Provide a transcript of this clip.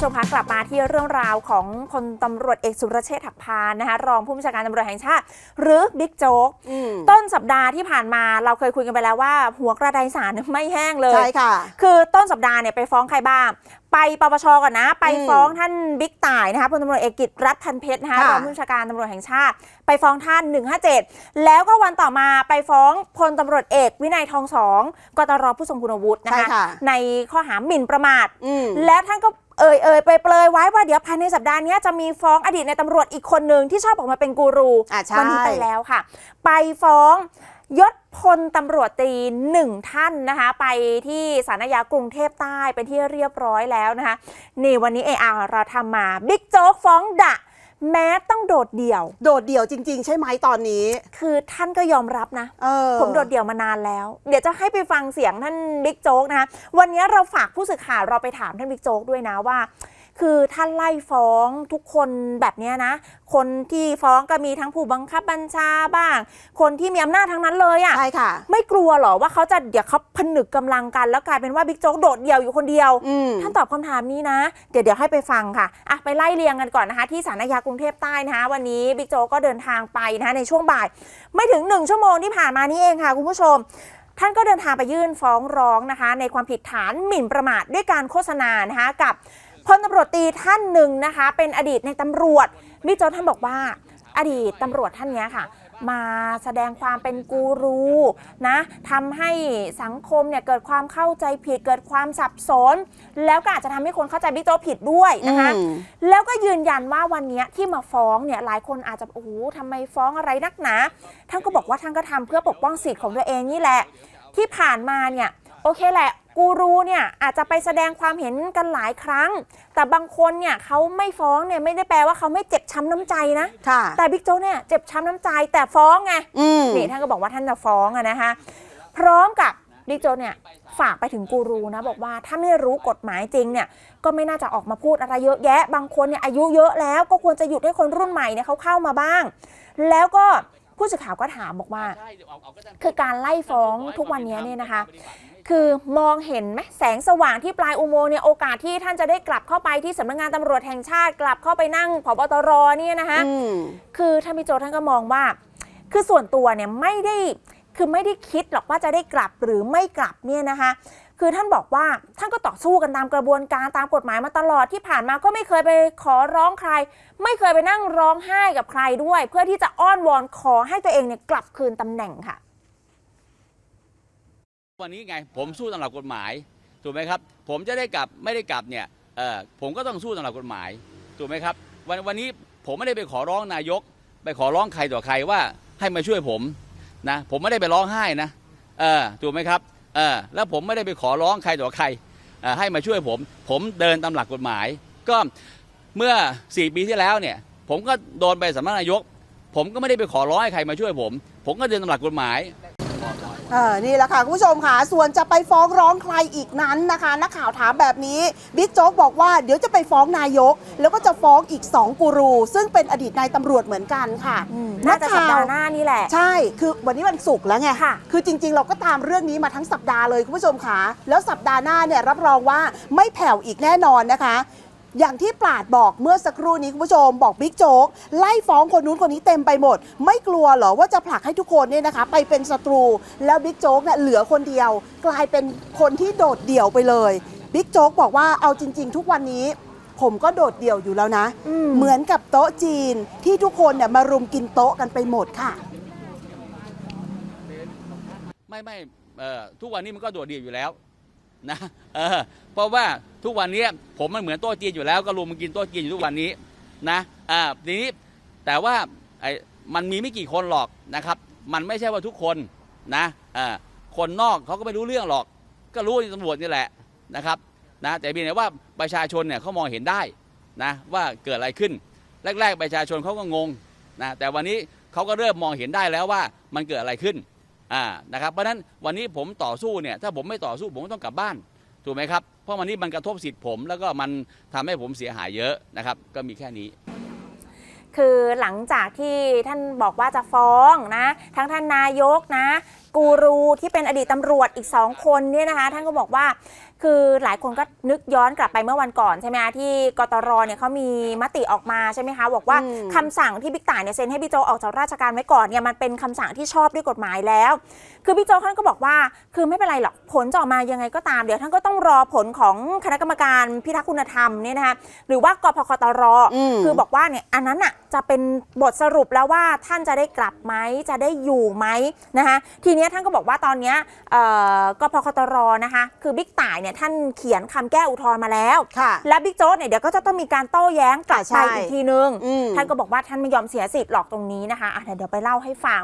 ผู้ชมคะกลับมาที่เรื่องราวของพลตำรวจเอกสุรเชษฐ์หักพานนะคะรองผู้บัญชาการตำรวจแห่งชาติ หรือบิ๊กโจ๊กอืมต้นสัปดาห์ที่ผ่านมาเราเคยคุยกันไปแล้วว่า หัวกระไดสารไม่แห้งเลยใช่ค่ะ คือต้นสัปดาห์เนี่ยไปฟ้องใครบ้าง ไปปปชก่อนนะ ไปอืมฟ้องท่านบิ๊กต่ายนะคะพลตำรวจเอกกิตรัฐพันเพชรนะคะค่ะรองผู้บัญชาการตำรวจแห่งชาติ ไปฟ้องท่าน 157 แล้วก็วันต่อมาไปฟ้องพลตำรวจเอกวินัยทองสองกตรผู้ทรงคุณวุฒินะใช่คะค่ะในข้อหาหมิ่นประมาทอืมแล้วท่านก็ เอ่ยเอ่ยไปเปลยไว้ว่าเดี๋ยวภายในสัปดาห์เนี้ยจะมีฟ้องอดีตในตำรวจอีกคนหนึ่งที่ชอบออกมาเป็นกูรูอะใช่วันี้ไปแล้วค่ะ ไปฟ้องยศพลตำรวจตรีหนึ่งท่านนะคะ ไปที่สารยากรุงเทพใต้เป็นที่เรียบร้อยแล้วนะคะ นี่วันนี้เออาเราทำมาบิ๊กโจ๊กฟ้องดะ แม้ต้องโดดเดี่ยว โดดเดี่ยวจริง ๆ ใช่ไหมตอนนี้ คือท่านก็ยอมรับนะ เออผมโดดเดี่ยวมานานแล้ว เดี๋ยวจะให้ไปฟังเสียงท่านบิ๊กโจ๊กนะคะวันนี้เราฝากผู้สื่อข่าวเราไปถามท่านบิ๊กโจ๊กด้วยนะว่า คือท่านไล่ฟ้องทุกคนแบบเนี้ยนะ คนที่ฟ้องก็มีทั้งผู้บังคับบัญชาบ้าง คนที่มีอำนาจทั้งนั้นเลยอะใช่ค่ะ ไม่กลัวเหรอว่าเขาจะเดี๋ยวเขาผนึกกำลังกัน แล้วกลายเป็นว่าบิ๊กโจ๊กโดดเดี่ยวอยู่คนเดียวอืมท่านตอบคำถามนี้นะ เดี๋ยวเดี๋ยวให้ไปฟังค่ะอะไปไล่เรียงกันก่อนนะคะ ที่สารยากรุงเทพใต้นะคะวันนี้บิ๊กโจ๊กก็เดินทางไปนะคะในช่วงบ่าย ไม่ถึง1ชั่วโมงที่ผ่านมานี้เองค่ะคุณผู้ชมท่านก็เดินทางไปยื่นฟ้องร้องนะคะ ในความผิดฐานหมิ่นประมาทด้วยการโฆษณานะคะกับ พลตำรวจตรีท่านหนึ่งนะคะ เป็นอดีตในตำรวจบิ๊กโจ๊กท่านบอกว่า อดีตตำรวจท่านเนี้ยค่ะ มาแสดงความเป็นกูรูนะทำให้สังคมเนี่ยเกิดความเข้าใจผิดเกิดความสับสน แล้วก็อาจจะทำให้คนเข้าใจบิ๊กโจ๊กผิดด้วยนะคะอืมแล้วก็ยืนยันว่าวันเนี้ยที่มาฟ้องเนี่ยหลายคนอาจจะโอ้โหทำไมฟ้องอะไรนักหนาท่านก็บอกว่าท่านก็ทำเพื่อปกป้องสิทธิ์ของตัวเองนี่แหละ ที่ผ่านมาเนี่ย โอเคแหละกูรูเนี่ยอาจจะไปแสดงความเห็นกันหลายครั้ง แต่บางคนเนี่ยเขาไม่ฟ้องเนี่ยไม่ได้แปลว่าเขาไม่เจ็บช้ำน้ำใจนะ ค่ะ แต่บิ๊กโจ๊กเนี่ยเจ็บช้ำน้ำใจแต่ฟ้องไงอืม นี่ท่านก็บอกว่าท่านจะฟ้องอะนะคะพร้อมกับบิ๊กโจ๊กเนี่ยฝากไปถึงกูรูนะบอกว่าถ้าไม่รู้กฎหมายจริงเนี่ยก็ไม่น่าจะออกมาพูดอะไรเยอะแยะ บางคนเนี่ยอายุเยอะแล้วก็ควรจะหยุดให้คนรุ่นใหม่เนี่ยเขาเข้ามาบ้าง แล้วก็ผู้สื่อข่าวก็ถามบอกว่า คือการไล่ฟ้องทุกวันนี้เนี่ยนะคะ คือมองเห็นไหมแสงสว่างที่ปลายอุโมงค์เนี่ยโอกาสที่ท่านจะได้กลับเข้าไปที่สำนักงานตำรวจแห่งชาติกลับเข้าไปนั่งผบตรเนี่ยนะคะอืมคือท่านพิโจท่านก็มองว่า คือส่วนตัวเนี่ยไม่ได้คือไม่ได้คิดหรอกว่าจะได้กลับหรือไม่กลับเนี่ยนะคะคือท่านบอกว่าท่านก็ต่อสู้กันตามกระบวนการตามกฎหมายมาตลอดที่ผ่านมาก็ไม่เคยไปขอร้องใคร ไม่เคยไปนั่งร้องไห้กับใครด้วย เพื่อที่จะอ้อนวอนขอให้ตัวเองเนี่ยกลับคืนตำแหน่งค่ะ วันนี้ไงผมสู้ตามหลักกฎหมายถูกไหมครับ ผมจะได้กลับไม่ได้กลับเนี่ยเออผมก็ต้องสู้ตามหลักกฎหมายถูกไหมครับวันวันนี้ผมไม่ได้ไปขอร้องนายก ไปขอร้องใครต่อใครว่าให้มาช่วยผมนะผมไม่ได้ไปร้องไห้นะเออถูกไหมครับเออแล้วผมไม่ได้ไปขอร้องใครต่อใครให้มาช่วยผม ผมเดินตามหลักกฎหมาย ก็เมื่อ 4 ปีที่แล้วเนี่ยผมก็โดนไปสำนักนายก ผมก็ไม่ได้ไปขอร้องให้ใครมาช่วยผม ผมก็เดินตามหลักกฎหมาย เออนี่แหละค่ะคุณผู้ชมค่ะ ส่วนจะไปฟ้องร้องใครอีกนั้นนะคะ นักข่าวถามแบบนี้บิ๊กโจ๊กบอกว่าเดี๋ยวจะไปฟ้องนายก แล้วก็จะฟ้องอีก 2 กูรู ซึ่งเป็นอดีตนายตำรวจเหมือนกันค่ะน่าจะสัปดาห์หน้านี่แหละ ใช่คือวันนี้วันศุกร์แล้วไงค่ะ คือจริง ๆ เราก็ตามเรื่องนี้มาทั้งสัปดาห์เลยคุณผู้ชมค่ะ แล้วสัปดาห์หน้าเนี่ยรับรองว่าไม่แผ่วอีกแน่นอนนะคะ อย่างที่ปราดบอกเมื่อสักครู่นี้คุณผู้ชมบอกบิ๊กโจ๊กไล่ฟ้องคนนู้นคนนี้เต็มไปหมด ไม่กลัวเหรอว่าจะผลักให้ทุกคนเนี่ยนะคะ ไปเป็นศัตรู แล้วบิ๊กโจ๊กเนี่ยเหลือคนเดียว กลายเป็นคนที่โดดเดี่ยวไปเลยบิ๊กโจ๊กบอกว่าเอาจริง ๆ ทุกวันนี้ ผมก็โดดเดี่ยวอยู่แล้วนะอืมเหมือนกับโต๊ะจีนที่ทุกคนเนี่ยมารุมกินโต๊ะกันไปหมดค่ะ ไม่ไม่เอ่อทุกวันนี้มันก็โดดเดี่ยวอยู่แล้ว นะเออเพราะว่าทุกวันนี้ผมมันเหมือนโต๊ะจีนอยู่แล้ว ก็รวมมันกินโต๊ะจีนอยู่ทุกวันนี้นะอ่าทีนี้แต่ว่าไอ้มันมีไม่กี่คนหรอกนะครับ มันไม่ใช่ว่าทุกคนนะเอ่อคนนอกเขาก็ไม่รู้เรื่องหรอก ก็รู้ตำรวจนี่แหละนะครับนะแต่เพียงแต่ว่าประชาชนเนี่ยเขามองเห็นได้นะว่าเกิดอะไรขึ้น แรก ๆ ประชาชนเขาก็งงนะแต่วันนี้เขาก็เริ่มมองเห็นได้แล้วว่ามันเกิดอะไรขึ้น อ่านะครับเพราะฉะนั้นวันนี้ผมต่อสู้เนี่ยถ้าผมไม่ต่อสู้ผมก็ต้องกลับบ้านถูกไหมครับเพราะวันนี้มันกระทบสิทธิ์ผม แล้วก็มันทำให้ผมเสียหายเยอะนะครับ ก็มีแค่นี้คือหลังจากที่ท่านบอกว่าจะฟ้องนะ ทั้งท่านนายกนะ กูรูที่เป็นอดีตตำรวจอีก 2 คนเนี่ยนะคะ ท่านก็บอกว่า คือหลายคนก็นึกย้อนกลับไปเมื่อวันก่อนใช่ไหมคะที่กตรเนี่ยเขามีมติออกมาใช่ไหมคะบอกว่าอืมคำสั่งที่บิ๊กต่ายเนี่ยเซ็นให้บิ๊กโจออกจากราชการไว้ก่อนเนี่ยมันเป็นคำสั่งที่ชอบด้วยกฎหมายแล้ว คือบิ๊กโจท่านก็บอกว่า คือไม่เป็นไรหรอกผลจะออกมายังไงก็ตามเดี๋ยวท่านก็ต้องรอผลของคณะกรรมการพิทักษ์คุณธรรมเนี่ยนะคะหรือว่ากพคตรอืมคือบอกว่าเนี่ยอันนั้นอะจะเป็นบทสรุปแล้วว่าท่านจะได้กลับไหมจะได้อยู่ไหมนะคะทีเนี้ยท่านก็บอกว่าตอนเนี้ยเอ่อกพคตรนะคะ คือบิ๊กต่ายเนี่ยท่านเขียนคำแก้อุทธรณ์มาแล้วค่ะและบิ๊กโจ๊กเนี่ยเดี๋ยวก็จะต้องมีการโต้แย้งกลับใช่ไปอีกทีนึงอืมท่านก็บอกว่าท่านไม่ยอมเสียสิทธิ์หรอกตรงนี้นะคะอะเดี๋ยวไปเล่าให้ฟัง